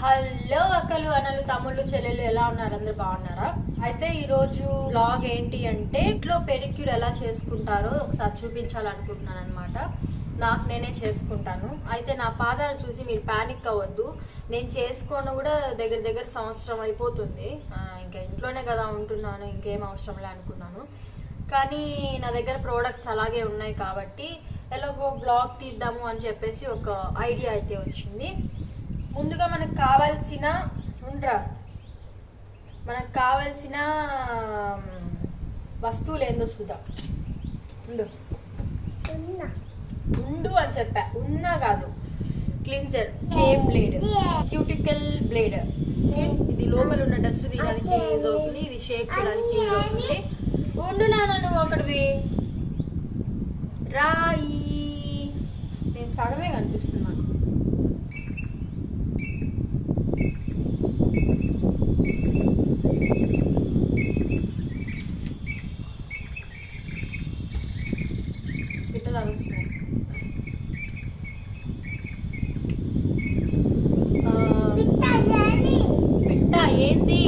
Hello అక్కలు అనలు తమ్ముళ్ళు చెల్లెలు ఎలా ఉన్నారు? అందరు బాగున్నారా? అయితే ఈ రోజు బ్లాగ్ ఏంటి అంటే ఇంట్లో పెడిక్యూర్ ఎలా చేసుకుంటారో ఒకసారి చూపించాలనుకుంటున్నాను అనమాట నాకు నేనే చేసుకుంటాను. అయితే నా పాదాలు చూసి మీరు ప్యానిక్ అవ్వద్దు. నేను చేసుకోను కూడా దగ్గర దగ్గర సంవత్సరం అయిపోతుంది. ఇంకా ఇంట్లోనే కదా ఉంటున్నాను ఇంకేం అవసరంలే అనుకున్నాను. కానీ నా దగ్గర ప్రోడక్ట్స్ అలాగే ఉన్నాయి కాబట్టి ఎలాగో బ్లాగ్ తీద్దాము అని చెప్పేసి ఒక ఐడియా అయితే వచ్చింది. ముందుగా మనకు కావాల్సిన ఉండ్రా. మనకు కావాల్సిన వస్తువులు ఏందో చూద్దాం. ఉండు. ఉండు అని చెప్పా. ఉన్నా కాదు. Cleanser shape blade. Cuticle blade. ఇది లోపల ఉన్న డస్ట్ తీయడానికి యూజ్ అవుతుంది. ఇది షేప్ చేయడానికి యూజ్ అవుతుంది. ఉండు నాన్న నువ్వు ఒకటివి రాయి. నేను సగమే కనిపిస్తున్నాను పిట్టలు అరుస్తున్నాయి ఆ, పిట్ట ఏంది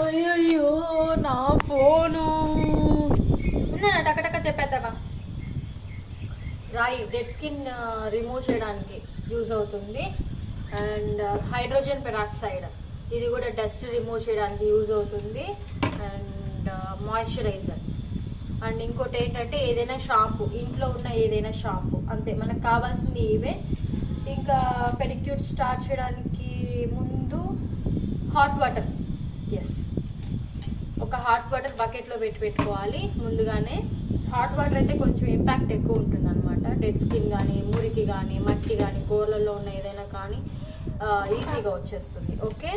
అయ్యో నా ఫోను ఉన్నా టకటక చెప్పేద్దామా రాయి డెడ్ స్కిన్ రిమూవ్ చేయడానికి యూజ్ అవుతుంది. అండ్ హైడ్రోజన్ పెరాక్సైడ్ ఇది కూడా డస్ట్ రిమూవ్ చేయడానికి యూజ్ అవుతుంది. అండ్ మాయిశ్చరైజర్ అండ్ ఇంకోటి ఏంటంటే ఏదైనా షాంపూ ఇంట్లో ఉన్న ఏదైనా షాంపూ అంతే. మనకు కావాల్సింది ఇవే. ఇంకా పెడిక్యూర్ స్టార్ట్ చేయడానికి ముందు హాట్ వాటర్ ఎస్ ఒక హాట్ వాటర్ బకెట్లో పెట్టి పెట్టుకోవాలి. ముందుగానే హాట్ వాటర్ అయితే కొంచెం ఇంపాక్ట్ ఎక్కువ ఉంటుంది అనమాట డెడ్ స్కిన్ కానీ మురికి కానీ మట్టి కానీ కూరలలో ఉన్న ఏదైనా కానీ ఈజీగా వచ్చేస్తుంది. ఓకే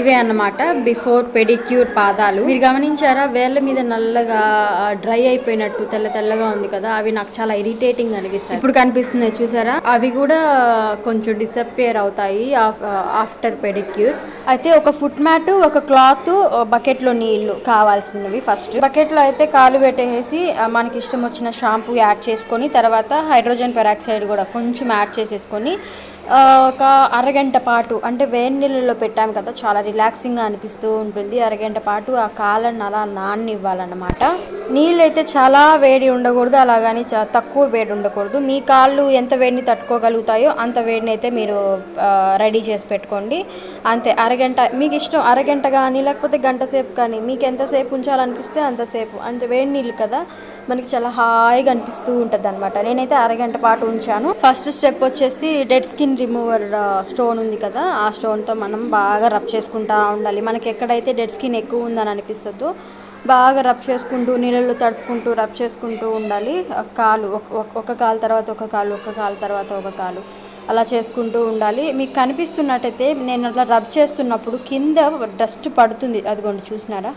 ఇవే అన్నమాట. బిఫోర్ పెడిక్యూర్ పాదాలు. మీరు గమనించారా? వేళ్ళ మీద నల్లగా డ్రై అయిపోయినట్టు తెల్ల తెల్లగా ఉంది కదా అవి నాకు చాలా ఇరిటేటింగ్ అనిపిస్తాయి ఇప్పుడు కనిపిస్తున్నాయి చూసారా? అవి కూడా కొంచెం డిసప్పియర్ అవుతాయి ఆఫ్టర్ పెడిక్యూర్. అయితే ఒక ఫుట్ మ్యాట్ ఒక క్లాత్ బకెట్లో నీళ్ళు కావాల్సినవి ఫస్ట్. బకెట్లో అయితే కాలు పెట్టేసి మనకి ఇష్టం వచ్చిన షాంపూ యాడ్ చేసుకొని తర్వాత హైడ్రోజన్ పెరాక్సైడ్ కూడా కొంచెం యాడ్ చేసేసుకొని ఒక అరగంట పాటు అంటే వేడి నీళ్ళలో పెట్టాము కదా చాలా రిలాక్సింగ్గా అనిపిస్తూ ఉంటుంది. అరగంట పాటు ఆ కాళ్ళని అలా నాన్నివ్వాలన్నమాట. నీళ్ళు అయితే చాలా వేడి ఉండకూడదు అలాగని తక్కువ వేడి ఉండకూడదు. మీ కాళ్ళు ఎంత వేడిని తట్టుకోగలుగుతాయో అంత వేడిని అయితే మీరు రెడీ చేసి పెట్టుకోండి. అంతే అరగంట మీకు ఇష్టం అరగంట కానీ లేకపోతే గంట సేపు కానీ మీకు ఎంతసేపు ఉంచాలనిపిస్తే అంతసేపు అంటే వేడి నీళ్ళు కదా మనకి చాలా హాయిగా అనిపిస్తూ ఉంటుంది అనమాట నేనైతే అరగంట పాటు ఉంచాను. ఫస్ట్ స్టెప్ వచ్చేసి డెడ్ స్కిన్ రిమూవర్ స్టోన్ ఉంది కదా ఆ స్టోన్తో మనం బాగా రబ్ చేసుకుంటూ ఉండాలి. మనకి ఎక్కడైతే డెడ్ స్కిన్ ఎక్కువ ఉందని అనిపిస్తుందో బాగా రబ్ చేసుకుంటూ నీళ్ళలో తడుపుకుంటూ రబ్ చేసుకుంటూ ఉండాలి. కాలు ఒక- ఒక- కాలు తర్వాత ఒక కాలు ఒక కాలు తర్వాత ఒక కాలు అలా చేసుకుంటూ ఉండాలి. మీకు కనిపిస్తున్నట్టయితే నేను అట్లా రబ్ చేస్తున్నప్పుడు కింద డస్ట్ పడుతుంది. అదిగోండి చూసినారా?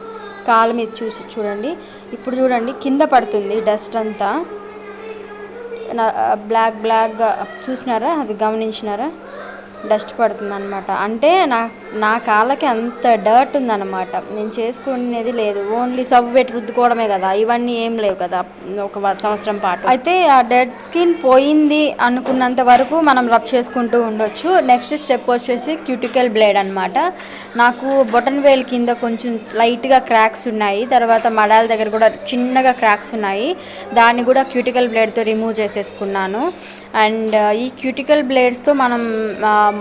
కాలు మీద చూసి చూడండి. ఇప్పుడు చూడండి కింద పడుతుంది డస్ట్ అంతా. బ్లాక్ బ్లాక్గా చూసినారా? అది గమనించినారా? డస్ట్ పడుతుంది అనమాట అంటే నా నా కాళ్ళకి అంత డర్ట్ ఉందన్నమాట. నేను చేసుకునేది లేదు. ఓన్లీ సబ్బు పెట్టి రుద్దుకోవడమే కదా. ఇవన్నీ ఏం లేవు కదా. ఒక సంవత్సరం పాటు. అయితే ఆ డెడ్ స్కిన్ పోయింది అనుకున్నంత వరకు మనం రబ్ చేసుకుంటూ ఉండొచ్చు. నెక్స్ట్ స్టెప్ వచ్చేసి క్యూటికల్ బ్లేడ్ అనమాట నాకు బొటన్ వేల్ కింద కొంచెం లైట్గా క్రాక్స్ ఉన్నాయి. తర్వాత మడాల దగ్గర కూడా చిన్నగా క్రాక్స్ ఉన్నాయి. దాన్ని కూడా క్యూటికల్ బ్లేడ్తో రిమూవ్ చేసేసుకున్నాను. అండ్ ఈ క్యూటికల్ బ్లేడ్స్తో మనం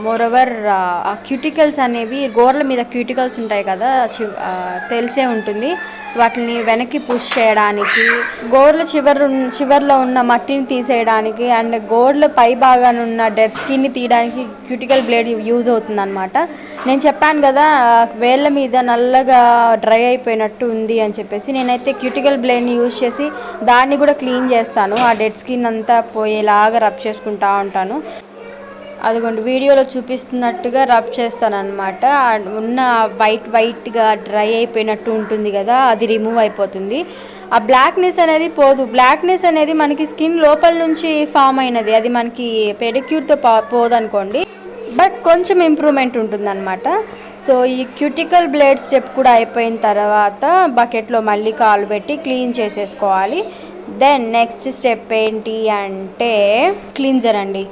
మోరోవర్ ఆ క్యూటికల్స్ అనేవి గోర్ల మీద క్యూటికల్స్ ఉంటాయి కదా తెలిసే ఉంటుంది. వాటిని వెనక్కి పుష్ చేయడానికి గోర్ల చివరి చివర్లో ఉన్న మట్టిని తీసేయడానికి అండ్ గోర్ల పై భాగాన ఉన్న డెడ్ స్కిన్ని తీయడానికి క్యూటికల్ బ్లేడ్ యూజ్ అవుతుంది అనమాట నేను చెప్పాను కదా వేళ్ళ మీద నల్లగా డ్రై అయిపోయినట్టు ఉంది అని చెప్పేసి నేనైతే క్యూటికల్ బ్లేడ్ని యూజ్ చేసి దాన్ని కూడా క్లీన్ చేస్తాను. ఆ డెడ్ స్కిన్ అంతా పోయేలాగా రబ్ చేసుకుంటా ఉంటాను. అదిగోండి వీడియోలో చూపిస్తున్నట్టుగా రబ్ చేస్తానన్నమాట. ఉన్న వైట్ వైట్గా డ్రై అయిపోయినట్టు ఉంటుంది కదా అది రిమూవ్ అయిపోతుంది. ఆ బ్లాక్నెస్ అనేది పోదు. బ్లాక్నెస్ అనేది మనకి స్కిన్ లోపల నుంచి ఫామ్ అయినది. అది మనకి పెడిక్యూర్తో పోదనుకోండి. బట్ కొంచెం ఇంప్రూవ్మెంట్ ఉంటుందన్నమాట. సో ఈ క్యూటికల్ బ్లేడ్ స్టెప్ కూడా అయిపోయిన తర్వాత బకెట్లో మళ్ళీ కాలు పెట్టి క్లీన్ చేసేసుకోవాలి. దెన్ నెక్స్ట్ స్టెప్ ఏంటి అంటే క్లీన్జర్ అండి.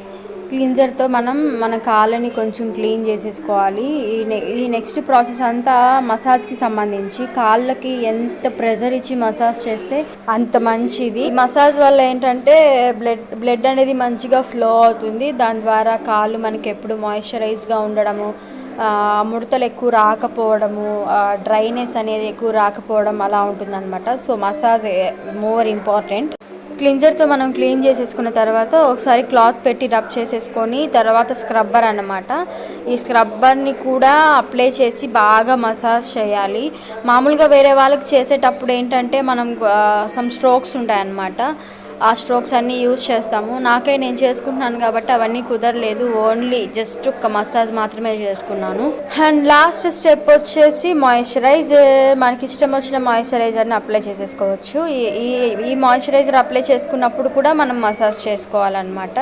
క్లీన్జర్తో మనం మన కాళ్ళని కొంచెం క్లీన్ చేసేసుకోవాలి. ఈ ఈ నెక్స్ట్ ప్రాసెస్ అంతా మసాజ్కి సంబంధించి కాళ్ళకి ఎంత ప్రెజర్ ఇచ్చి మసాజ్ చేస్తే అంత మంచిది. మసాజ్ వల్ల ఏంటంటే బ్లడ్ బ్లడ్ అనేది మంచిగా ఫ్లో అవుతుంది. దాని ద్వారా కాళ్ళు మనకి ఎప్పుడు మాయిశ్చరైజ్గా ఉండడము ముడతలు ఎక్కువ రాకపోవడము డ్రైనెస్ అనేది ఎక్కువ రాకపోవడం అలా ఉంటుందన్నమాట. సో మసాజ్ మోర్ ఇంపార్టెంట్ క్లింజర్తో మనం క్లీన్ చేసేసుకున్న తర్వాత ఒకసారి క్లాత్ పెట్టి రబ్ చేసేసుకొని తర్వాత స్క్రబ్బర్ అనమాట ఈ స్క్రబ్బర్ని కూడా అప్లై చేసి బాగా మసాజ్ చేయాలి. మామూలుగా వేరే వాళ్ళకి చేసేటప్పుడు ఏంటంటే మనం సమ్ స్ట్రోక్స్ ఉంటాయన్నమాట. ఆ స్ట్రోక్స్ అన్నీ యూజ్ చేస్తాము. నాకే నేను చేసుకుంటున్నాను కాబట్టి అవన్నీ కుదరలేదు. ఓన్లీ జస్ట్ ఒక మసాజ్ మాత్రమే చేసుకున్నాను. అండ్ లాస్ట్ స్టెప్ వచ్చేసి మాయిశ్చరైజర్ మనకి ఇష్టం వచ్చిన మాయిశ్చరైజర్ని అప్లై చేసేసుకోవచ్చు. ఈ ఈ- ఈ మాయిశ్చరైజర్ అప్లై చేసుకున్నప్పుడు కూడా మనం మసాజ్ చేసుకోవాలన్నమాట.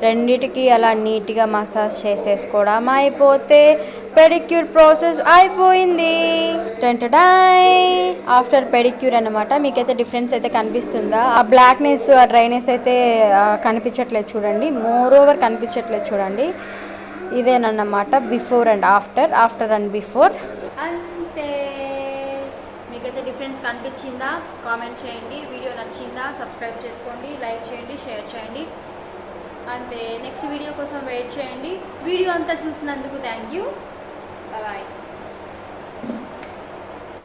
రెండిటికి అలా నీట్గా మసాజ్ చేసేసుకోవడం అయిపోతే పెడిక్యూర్ ప్రాసెస్ అయిపోయింది. టెంటడాయ్ ఆఫ్టర్ పెడిక్యూర్ అనమాట మీకైతే డిఫరెన్స్ అయితే కనిపిస్తుందా? ఆ బ్లాక్నెస్ ఆ డ్రైనెస్ అయితే కనిపించట్లేదు చూడండి. మోర్ ఓవర్ కనిపించట్లేదు చూడండి. ఇదేనన్నమాట before and after. After and before. అంతే. మీకైతే డిఫరెన్స్ కనిపించిందా? కామెంట్ చేయండి. వీడియో నచ్చిందా? సబ్స్క్రైబ్ చేసుకోండి. లైక్ చేయండి. షేర్ చేయండి. అంతే. నెక్స్ట్ వీడియో కోసం వెయిట్ చేయండి. వీడియో అంతా చూసినందుకు థ్యాంక్ యూ. Bye-bye.